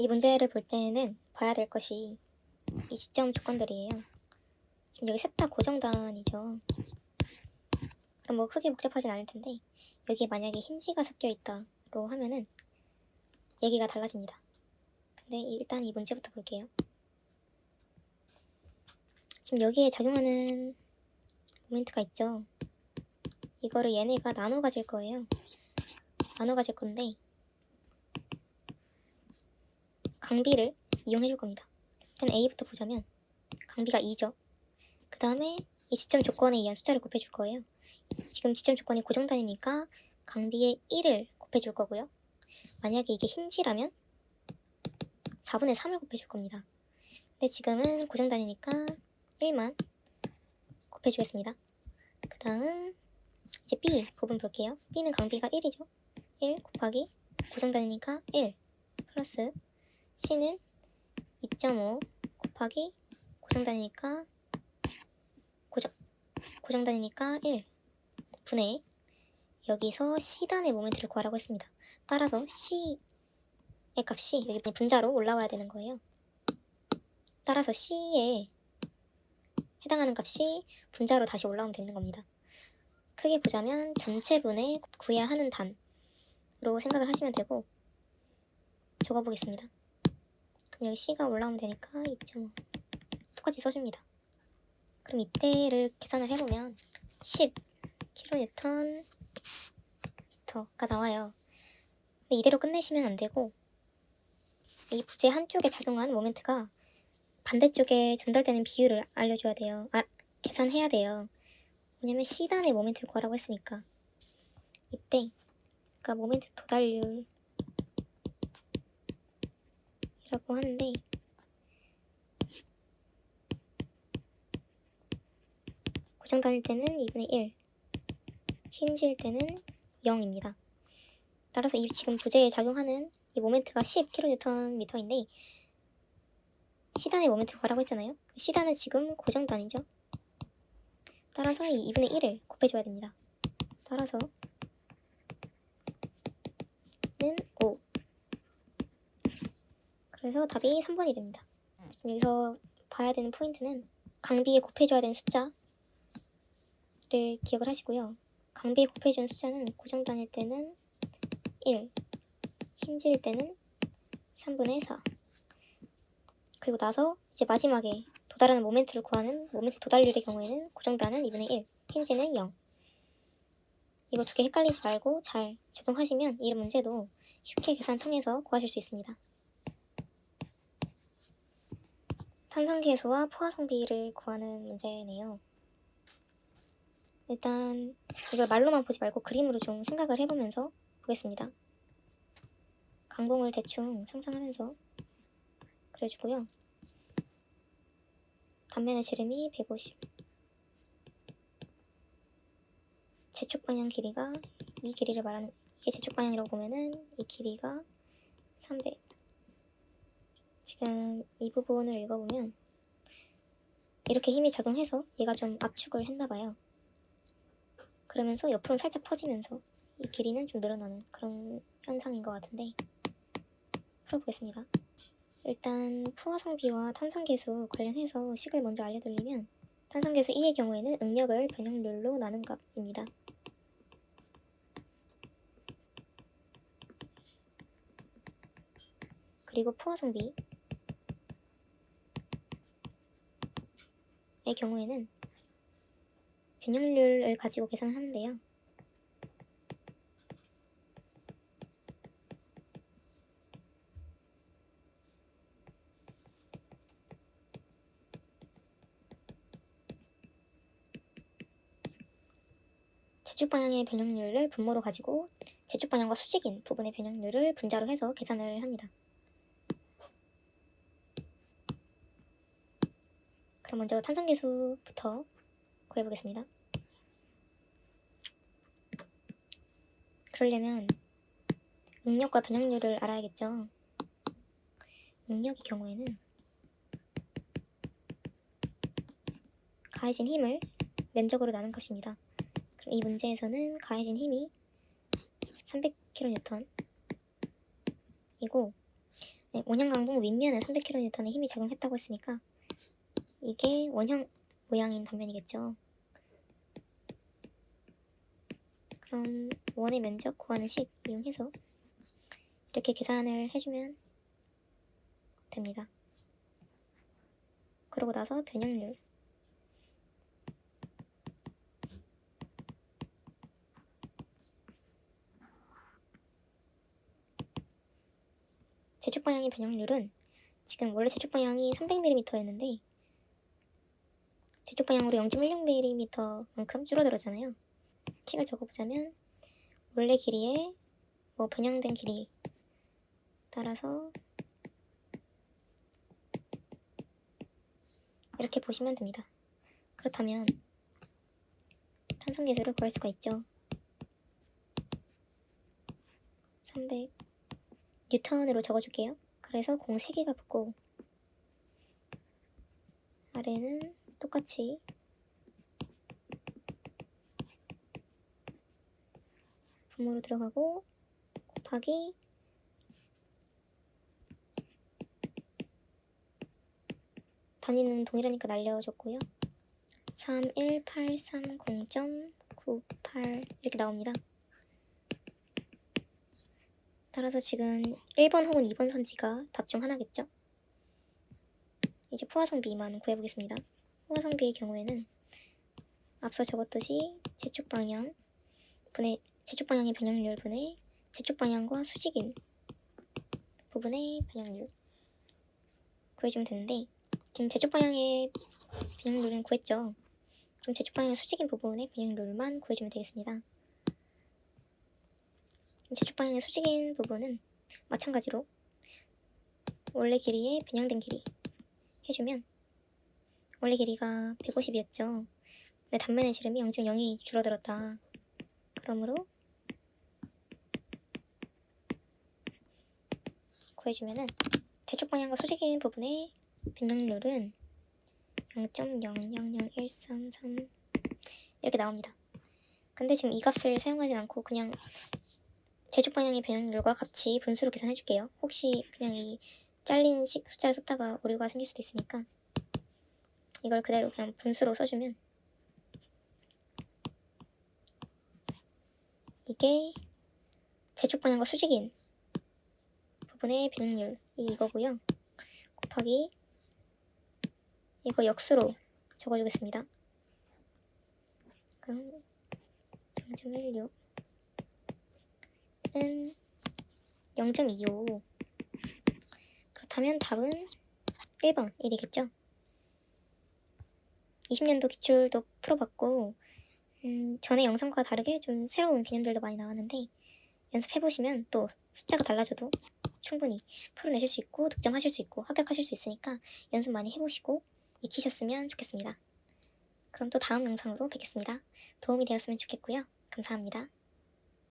이 문제를 볼 때는 봐야 될 것이 이 시점 조건들이에요. 지금 여기 셋다 고정단이죠. 그럼 뭐 크게 복잡하진 않을 텐데 여기에 만약에 힌지가 섞여 있다로 하면은 얘기가 달라집니다. 근데 일단 이 문제부터 볼게요. 지금 여기에 작용하는 모멘트가 있죠. 이거를 얘네가 나눠 가질 거예요. 나눠 가질 건데 강비를 이용해 줄 겁니다. 일단 A부터 보자면 강비가 2죠. 그 다음에 이 지점 조건에 의한 숫자를 곱해 줄 거예요. 지금 지점 조건이 고정 단위니까 강비의 1을 곱해 줄 거고요. 만약에 이게 힌지라면 4분의 3을 곱해 줄 겁니다. 근데 지금은 고정 단위니까 1만 곱해 주겠습니다. 그 다음 이제 B 부분 볼게요. B는 강비가 1이죠. 1 곱하기 고정 단위니까 1 플러스 C는 2.5 곱하기 고정단위니까 고정 고정단위니까 1 분의 여기서 C단의 모멘트를 구하라고 했습니다. 따라서 C의 값이 여기 분자로 올라와야 되는 거예요. 따라서 C에 해당하는 값이 분자로 다시 올라오면 되는 겁니다. 크게 보자면 전체분의 구해야 하는 단으로 생각을 하시면 되고 적어보겠습니다. 그럼 여기 C가 올라오면 되니까 2.5 똑같이 써줍니다. 그럼 이때를 계산을 해보면 10 kN 미터가 나와요. 근데 이대로 끝내시면 안 되고 이 부재 한쪽에 작용한 모멘트가 반대쪽에 전달되는 비율을 알려줘야 돼요. 아, 계산해야 돼요. 왜냐면 C단의 모멘트를 구하라고 했으니까 이때 그러니까 모멘트 도달률 이 라고 하는데 고정 다닐 때는 2분의 1 힌지일 때는 0입니다. 따라서 이 지금 부재에 작용하는 이 모멘트가 10kNm인데 C단의 모멘트 구하라고 했잖아요. C단은 지금 고정 단위죠. 따라서 이 2분의 1을 곱해줘야 됩니다. 따라서 는 5. 그래서 답이 3번이 됩니다. 여기서 봐야 되는 포인트는 강비에 곱해줘야 되는 숫자를 기억을 하시고요. 강비에 곱해주는 숫자는 고정 단일 때는 1, 힌지일 때는 3분의 4. 그리고 나서 이제 마지막에 도달하는 모멘트를 구하는 모멘트 도달률의 경우에는 고정단은 2분의 1, 힌지는 0. 이거 두 개 헷갈리지 말고 잘 적용하시면 이런 문제도 쉽게 계산 통해서 구하실 수 있습니다. 탄산계수와 포화성비를 구하는 문제네요. 일단 이걸 말로만 보지 말고 그림으로 좀 생각을 해보면서 보겠습니다. 강봉을 대충 상상하면서 그려주고요. 단면의 지름이 150 제축 방향 길이가 이 길이를 말하는 이게 제축 방향이라고 보면은 이 길이가 300 지금 이 부분을 읽어보면 이렇게 힘이 작용해서 얘가 좀 압축을 했나봐요. 그러면서 옆으로 살짝 퍼지면서 이 길이는 좀 늘어나는 그런 현상인 것 같은데 풀어보겠습니다. 일단 푸화성비와 탄산계수 관련해서 식을 먼저 알려드리면 탄산계수 2의 경우에는 응력을 변형률로 나눈 값입니다. 그리고 푸화성비 의 경우에는 변형률을 가지고 계산을 하는데요. 제축 방향의 변형률을 분모로 가지고 제축 방향과 수직인 부분의 변형률을 분자로 해서 계산을 합니다. 그럼 먼저 탄산계수부터 구해보겠습니다. 그러려면 응력과 변형률을 알아야겠죠. 응력의 경우에는 가해진 힘을 면적으로 나눈 값입니다. 그럼 이 문제에서는 가해진 힘이 300kN 이고 네, 원형강봉 윗면에 300kN의 힘이 작용했다고 했으니까 이게 원형 모양인 단면이겠죠. 그럼 원의 면적 구하는 식 이용해서 이렇게 계산을 해주면 됩니다. 그러고 나서 변형률 제축 방향의 변형률은 지금 원래 제축 방향이 300mm였는데 제축 방향으로 0.16mm만큼 줄어들었잖아요. 식을 적어보자면 원래 길이에 뭐 변형된 길이 따라서 이렇게 보시면 됩니다. 그렇다면 산성계수를 구할 수가 있죠. 300 뉴턴으로 적어줄게요. 그래서 공 3개가 붙고 아래는 똑같이 분모로 들어가고 곱하기 단위는 동일하니까 날려줬고요. 31830.98 이렇게 나옵니다. 따라서 지금 1번 혹은 2번 선지가 답 중 하나겠죠? 이제 푸화성 비만 구해보겠습니다. 푸화성비의 경우에는 앞서 적었듯이 제축 방향 분의 제축 방향의 변형률 분의 제축 방향과 수직인 부분의 변형률 구해주면 되는데 지금 제축 방향의 변형률은 구했죠. 그럼 제축 방향의 수직인 부분의 변형률만 구해주면 되겠습니다. 제축 방향의 수직인 부분은 마찬가지로 원래 길이의 변형된 길이 해주면 원래 길이가 150이었죠. 근데 단면의 지름이 0.02 줄어들었다. 그러므로 구해주면은 제축 방향과 수직인 부분의 변형률은 0.000133 이렇게 나옵니다. 근데 지금 이 값을 사용하진 않고 그냥 제축 방향의 변형률과 같이 분수로 계산해 줄게요. 혹시 그냥 이 잘린 식 숫자를 썼다가 오류가 생길 수도 있으니까 이걸 그대로 그냥 분수로 써주면 이게 제축 방향과 수직인 부분의 변형률이 이거고요. 곱하기 이거 역수로 적어주겠습니다. 그럼 0.16은0.25 그렇다면 답은 1번 1이겠죠? 20년도 기출도 풀어봤고 음, 전에 영상과 다르게 좀 새로운 개념들도 많이 나왔는데 연습해보시면 또 숫자가 달라져도 충분히 풀어내실 수 있고 득점하실 수 있고 합격하실 수 있으니까 연습 많이 해보시고 익히셨으면 좋겠습니다. 그럼 또 다음 영상으로 뵙겠습니다. 도움이 되었으면 좋겠고요. 감사합니다.